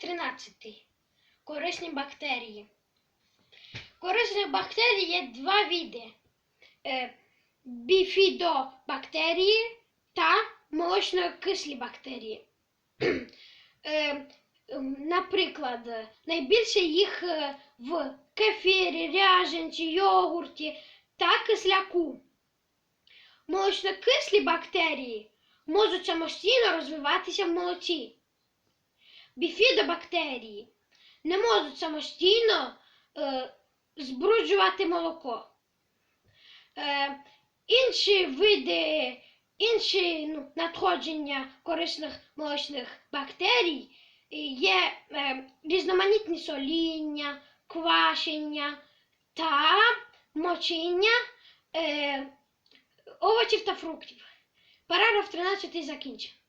13. Корисні бактерії. Корисних бактерій є два види: е, біфідобактерії та молочно-кислі бактерії. Е, Наприклад, найбільше їх е, в кефірі, ряженці, йогурті та кисляку. Молочно-кислі бактерії можуть самостійно розвиватися в молоці. Біфідобактерії не можуть самостійно е, збруджувати молоко. Е, інші види, інші ну, надходження корисних молочних бактерій є е, різноманітні соління, квашення та мочіння е, овочів та фруктів. Параграф 13 закінчив.